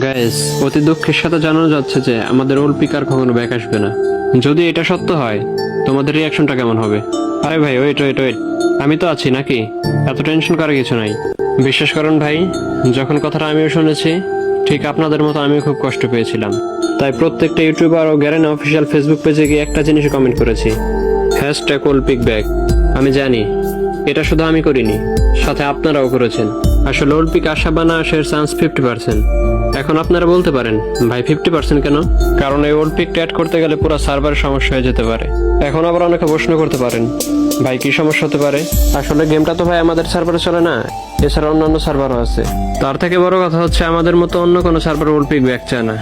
Guys অতি দুঃখের সাথে জানানো যাচ্ছে যে আমাদের ওল্ড পিকার কখনো ব্যাক আসবে না। যদি এটা সত্য হয়, তোমাদের রিয়াকশনটা কেমন হবে? আরে ভাই ওয়েট ওয়েট ওয়েট আমি তো আছি, নাকি? এত টেনশন করার কিছু নাই। বিশ্বাস করুন ভাই, যখন কথাটা আমিও শুনেছি, ঠিক আপনাদের মতো আমিও খুব কষ্ট পেয়েছিলাম। তাই প্রত্যেকটা ইউটিউবার ও গ্যারেন অফিসিয়াল ফেসবুক পেজে গিয়ে একটা জিনিস কমেন্ট করেছি। হ্যাশট্যাগ ওল্ড পিক ব্যাক আমি জানি এটা শুধু আমি করিনি, সাথে আপনারাও করেছেন। আসলে ওল্ড পিক আসা বা না আসার চান্স ফিফটি পার্সেন্ট এখন আপনারা বলতে পারেন, ভাই ফিফটি পার্সেন্ট কেন? কারণ এই ওল্ড পিকটা অ্যাড করতে গেলে পুরো সার্ভারের সমস্যা হয়ে যেতে পারে। এখন আবার অনেকে প্রশ্ন করতে পারেন, ভাই কি সমস্যা হতে পারে? আসলে গেমটা তো ভাই আমাদের সার্ভারে চলে না, এছাড়া অন্যান্য সার্ভারও আছে। তার থেকে বড় কথা হচ্ছে, আমাদের মতো অন্য কোনো সার্ভার ওল্ড পিক ব্যাক চায় না।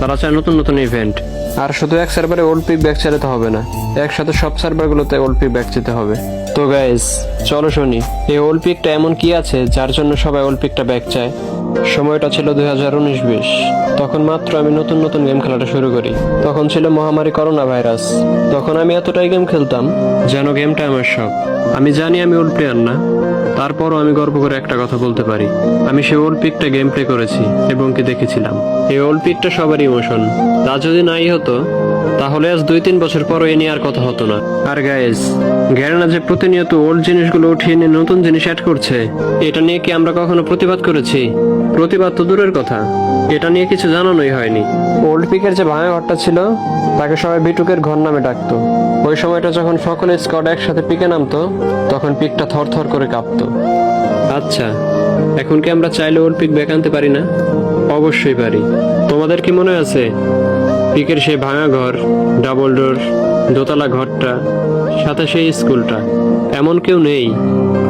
তারা চায় নতুন নতুন ইভেন্ট আর শুধু এক সার্ভারে ওল্ড পিক ব্যাক চালাতে হবে না, একসাথে সব সার্ভারগুলোতে ওল্ড পিক ব্যাক যেতে হবে। তো গাইস চলো শুনি, এই ওল্ড পিকটা এমন কি আছে যার জন্য সবাই ওল্ড পিকটা ব্যাক চায়? সময়টা ছিল দুই হাজার উনিশ বিশ, তখন মাত্র আমি নতুন নতুন গেম খেলাটা শুরু করি। তখন ছিল মহামারী করোনা ভাইরাস তখন আমি এতটাই গেম খেলতাম যেন গেমটা আমার সব আমি জানি আমি ওল্ড প্লেয়ার না তারপরও আমি গর্ব করে একটা কথা বলতে পারি। আমি সেই ওল্ড পিকটা গেম প্লে করেছি এবং কি দেখেছিলাম। এই ওল্ড পিকটা সবার ইমোশন তা যদি নাই হতো, তাহলে আজ দুই তিন বছর পরও এ নিয়ে আর কথা হতো না। আর গাইজ গ্যারেনা যে প্রতিনিয়ত ওল্ড জিনিসগুলো উঠিয়ে নিয়ে নতুন জিনিস অ্যাড করছে, এটা নিয়ে কি আমরা কখনো প্রতিবাদ করেছি? প্রতিবাদ তো দূরের কথা। এটা নিয়ে কিছু জানানোই হয়নি। ওল্ড পিকের যে ভাঙা ঘরটা ছিল, তাকে সবাই বিটুকের ঘর নামে ডাকতো। ওই সময়টা যখন সকলে স্কোয়াড একসাথে পিকে নামতো, তখন পিকটা থর থর করে কাঁপতো। আচ্ছা এখন কি আমরা চাইলে ওল্ড পিক ব্যাক আনতে পারি না? অবশ্যই পারি। তোমাদের কি মনে আছে? পিকের সেই ভাঙা ঘর, ডাবল ডোর, দোতলা ঘরটা, সাথে সেই স্কুলটা, এমন কেউ নেই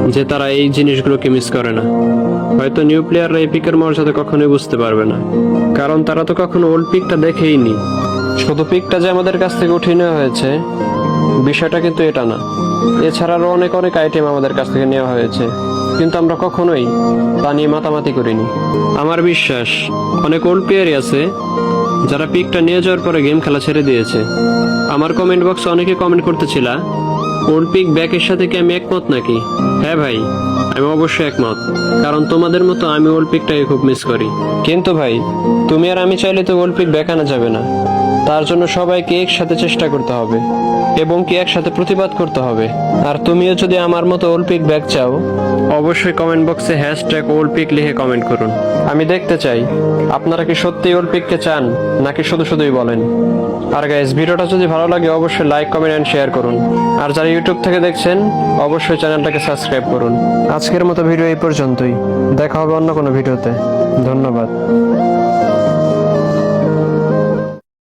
যে তারা এই জিনিসগুলোকে মিস করে না। হয়তো নিউ প্লেয়াররা এই পিকের মর্যাদা কখনোই বুঝতে পারবে না। কারণ তারা তো কখনো ওল্ড পিকটা দেখেইনি। শুধু পিকটা যে আমাদের কাছ থেকে উঠিয়ে নেওয়া হয়েছে বিষয়টা কিন্তু এটা না। এছাড়া আরও অনেক অনেক আইটেম আমাদের কাছ থেকে নেওয়া হয়েছে। কিন্তু আমরা কখনোই তা নিয়ে মাতামাতি করিনি। আমার বিশ্বাস, অনেক ওল্ড প্লেয়ারই আছে, যারা পিকটা নিয়ে যাওয়ার পরে গেম খেলা ছেড়ে দিয়েছে। আমার কমেন্ট বক্সে অনেকে কমেন্ট করতেছিল ওল্ড পিক ব্যাকের সাথে কি আমি একমত নাকি? হ্যাঁ ভাই, আমি অবশ্যই একমত। কারণ তোমাদের মতো আমি ওল্ড পিকটাকে খুব মিস করি। কিন্তু ভাই, তুমি আর আমি চাইলে তো ওল্ড পিক ব্যাক আনা যাবে না। তার জন্য সবাইকে একসাথে চেষ্টা করতে হবে এবং কি একসাথে প্রতিবাদ করতে হবে। আর তুমিও যদি আমার মতো ওলপিক ব্যাগ চাও, অবশ্যই কমেন্ট বক্সে হ্যাশট্যাগ ওলপিক লিখে কমেন্ট করুন। আমি দেখতে চাই, আপনারা কি সত্যি ওলপিককে চান, নাকি শুধু শুধুই বলেন? আর গাইজ ভিডিওটা যদি ভালো লাগে, অবশ্যই লাইক কমেন্ট অ্যান্ড শেয়ার করুন। আর যারা ইউটিউব থেকে দেখছেন, অবশ্যই চ্যানেলটাকে সাবস্ক্রাইব করুন। আজকের মতো ভিডিও এই পর্যন্তই। দেখা হবে অন্য কোনো ভিডিওতে। ধন্যবাদ।